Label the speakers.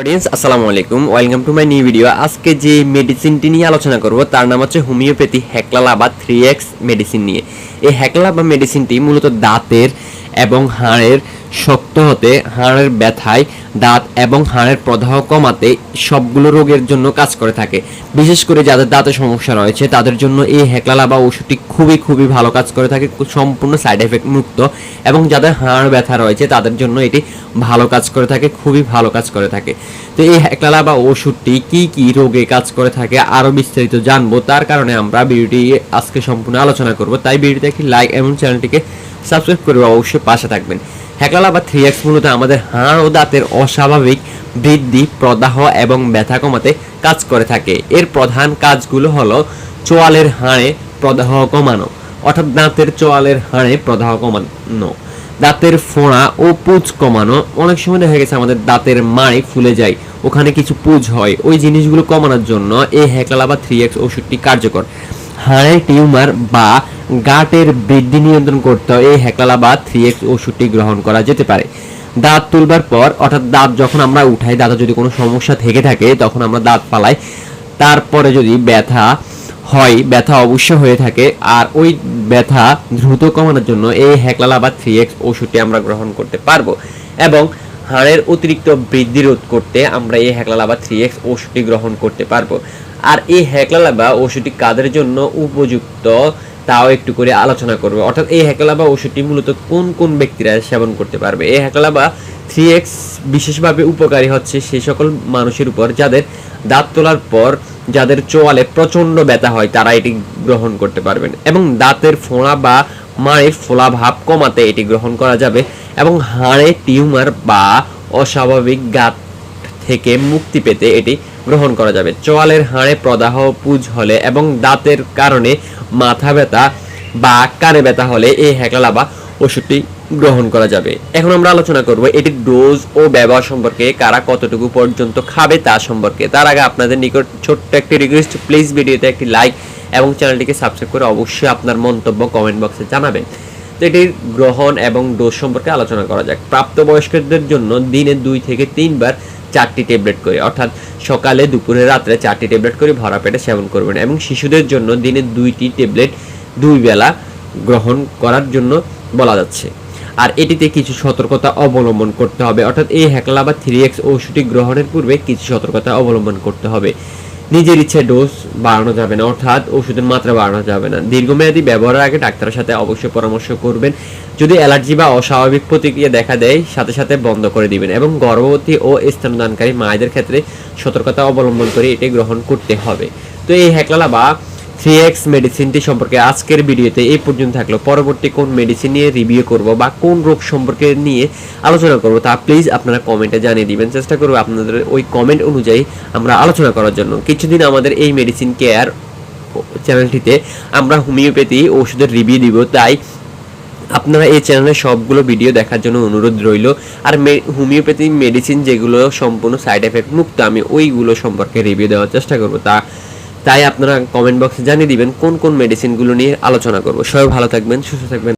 Speaker 1: Audience আসসালামু আলাইকুম। Welcome to my new video আজকে যে মেডিসিনটি নিয়ে আলোচনা করব, তার নাম হচ্ছে হোমিওপ্যাথি হ্যাকলালা বা থ্রি এক্স মেডিসিন নিয়ে। এই হ্যাকলালা বা মেডিসিনটি মূলত দাঁতের এবং হাড়ের শক্ত হতে, হাড়ের ব্যথায় দাঁত এবং হাড়ের প্রদাহ কমাতে সবগুলো রোগের জন্য কাজ করে থাকে। বিশেষ করে যাদের দাঁতের সমস্যা রয়েছে, তাদের জন্য এই হ্যাকলালা বা ওষুধটি খুবই খুবই ভালো কাজ করে থাকে, সম্পূর্ণ সাইড এফেক্ট মুক্ত এবং যাদের হাড় ব্যথা রয়েছে, তাদের জন্য এটি ভালো কাজ করে থাকে, খুবই ভালো কাজ করে থাকে। তো এই হ্যাকলালা বা ওষুধটি কি কি রোগে কাজ করে থাকে আরও বিস্তারিত জানব, তার কারণে আমরা ভিডিওটি আজকে সম্পূর্ণ আলোচনা করব। তাই ভিডিওতে একটি লাইক এবং চ্যানেলটিকে সাবস্ক্রাইব করে অবশ্যই পাশে থাকবেন। হ্যাকলালা বা থ্রি এক্স মূলত আমাদের হাড় ও দাঁতের অস্বাভাবিক বৃদ্ধি, প্রদাহ এবং ব্যথা কমাতে কাজ করে থাকে। এর প্রধান কাজগুলো হলো চোয়ালের হাড়ে প্রদাহ কমানো, অর্থাৎ দাঁতের চোয়ালের হাড়ে প্রদাহ কমানো, দাঁতের ফোঁড়া ও পুজ কমানো। অনেক সময় দেখা গেছে আমাদের দাঁতের মাড়ি ফুলে যায়, ওখানে কিছু পুজ হয়। ওই জিনিসগুলো কমানোর জন্য এই হ্যাকলালা বা থ্রি এক্স ওষুধটি কার্যকর। হাড়ের টিউমার বা গাটের বৃদ্ধি নিয়ন্ত্রণ করতে এই হ্যাকলালা বা থ্রি এক্স ওষুধটি গ্রহণ করা যেতে পারে। দাঁত তুলবার পর, অর্থাৎ দাঁত যখন আমরা উঠাই, দাঁতে যদি কোনো সমস্যা থেকে থাকে, তখন আমরা দাঁত পালাই। তারপরে যদি ব্যথা হয়, ব্যথা অবশ্য হয়ে থাকে। আর ওই ব্যথা দ্রুত কমানোর জন্য এই হ্যাকলালা বা থ্রি এক্স ওষুধটি আমরা গ্রহণ করতে পারব। এবং হাড়ের অতিরিক্ত বৃদ্ধি রোধ করতে আমরা এই হ্যাকলালা বা থ্রি এক্স ওষুধটি গ্রহণ করতে পারব। আর এই হ্যাকলালা বা ওষুধটি কাদের জন্য উপযুক্ত, তাও একটু করে আলোচনা করবে। অর্থাৎ এই হ্যাকলা বা ওষুধটি মূলত কোন কোন ব্যক্তিরা সেবন করতে পারবে? এই হ্যাকলা বা থ্রি এক্স বিশেষভাবে উপকারী হচ্ছে সেই সকল মানুষের উপর যাদের দাঁত তোলার পর যাদের চোয়ালে প্রচণ্ড ব্যথা হয়, তারা এটি গ্রহণ করতে পারবেন। এবং দাঁতের ফোঁড়া বা মায়ের ফোলা ভাব কমাতে এটি গ্রহণ করা যাবে। এবং হাড়ে টিউমার বা অস্বাভাবিক গাত থেকে মুক্তি পেতে এটি গ্রহণ করা যাবে। চোয়ালের হাড়ে প্রদাহ পুজ হলে এবং দাঁতের কারণে মাথা ব্যথা বা কানে ব্যথা হলে এই হ্যাকলালা বা ওষুধটি গ্রহণ করা যাবে। এখন আমরা আলোচনা করব এটির ডোজ ও ব্যবহার সম্পর্কে, কারা কতটুকু পর্যন্ত খাবে তা সম্পর্কে। তার আগে আপনাদের নিকট ছোট্ট একটি রিকোয়েস্ট প্লিজ ভিডিওতে একটি লাইক এবং চ্যানেলটিকে সাবস্ক্রাইব করে অবশ্যই আপনার মন্তব্য কমেন্ট বক্সে জানাবেন। তো এটির গ্রহণ এবং ডোজ সম্পর্কে আলোচনা করা যাক। প্রাপ্তবয়স্কদের জন্য দিনে দুই থেকে তিনবার চারটি ট্যাবলেট করে, অর্থাৎ সকালে, দুপুরে, রাত্রে চারটি ট্যাবলেট করে ভরা পেটে সেবন করবেন এবং শিশুদের জন্য দিনে দুইটি ট্যাবলেট দুই বেলা গ্রহণ করার জন্য বলা যাচ্ছে। আর এটিতে কিছু সতর্কতা অবলম্বন করতে হবে, অর্থাৎ এই হ্যাকলা বা থ্রি এক্স ওষুধটি গ্রহণের পূর্বে কিছু সতর্কতা অবলম্বন করতে হবে। নিজের ইচ্ছে ডোজ বাড়ানো যাবে না, অর্থাৎ ওষুধের মাত্রা বাড়ানো যাবে না। দীর্ঘমেয়াদী ব্যবহারের আগে ডাক্তারের সাথে অবশ্যই পরামর্শ করবেন। যদি অ্যালার্জি বা অস্বাভাবিক প্রতিক্রিয়া দেখা দেয়, সাথে সাথে বন্ধ করে দিবেন এবং গর্ভবতী ও স্তনদানকারী মায়েদের ক্ষেত্রে সতর্কতা অবলম্বন করে এটি গ্রহণ করতে হবে। তো এই হ্যাকলালা বা থ্রি এক্স মেডিসিনটি সম্পর্কে আজকের ভিডিওতে এই পর্যন্ত থাকল। পরবর্তী কোন মেডিসিন নিয়ে রিভিউ করব বা কোন রোগ সম্পর্কে নিয়ে আলোচনা করব তা প্লিজ আপনারা কমেন্টে জানিয়ে দিবেন। চেষ্টা করব আপনাদের ওই কমেন্ট অনুযায়ী আমরা আলোচনা করার জন্য। কিছুদিন আমাদের এই মেডিসিন কেয়ার চ্যানেলটিতে আমরা হোমিওপ্যাথি ওষুধের রিভিউ দিব। তাই আপনারা এই চ্যানেলে সবগুলো ভিডিও দেখার জন্য অনুরোধ রইল। আর হোমিওপ্যাথি মেডিসিন যেগুলো সম্পূর্ণ সাইড এফেক্ট মুক্ত, আমি ওইগুলো সম্পর্কে রিভিউ দেওয়ার চেষ্টা করব। তা তাই আপনারা কমেন্ট বক্সে জানিয়ে দিবেন কোন কোন মেডিসিনগুলো নিয়ে আলোচনা করব। সবাই ভালো থাকবেন, সুস্থ থাকবেন।